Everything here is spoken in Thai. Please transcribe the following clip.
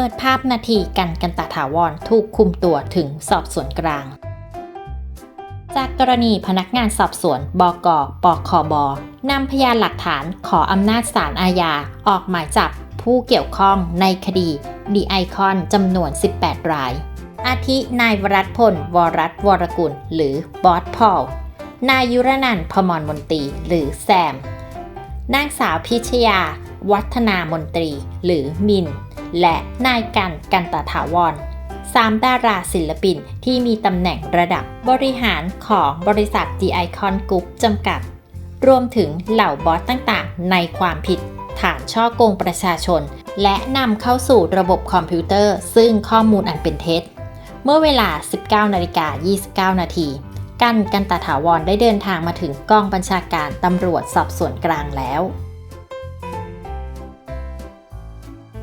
ปิดภาพนาทีกันกันตะถาวรถูกคุมตัวถึงสอบสวนกลาง จากกรณีพนักงานสอบสวนบกปคบนำพยานหลักฐานขออำนาจศาลอาญาออกหมายจับผู้เกี่ยวข้องในคดีดีไอคอนจำนวน 18 ราย อาทินายวรัตพล วรัตวรกุล หรือบอสพอล นายยุรนันพมรมนตรีหรือแซม นางสาวพิชยา วัฒนามนตรี หรือมิน และนายกันกันตาถาวรสามดาราศิลปินที่มีตำแหน่งระดับบริหารของบริษัท The Icon Group จำกัด รวมถึงเหล่าบอสต่างๆ ในความผิดฐานช่อโกงประชาชน และนำเข้าสู่ระบบคอมพิวเตอร์ ซึ่งข้อมูลอันเป็นเท็จ เมื่อเวลา 19นาฬิกา29 นาที กันกันตาถาวรได้เดินทางมาถึงกองบัญชาการตำรวจสอบสวนกลางแล้ว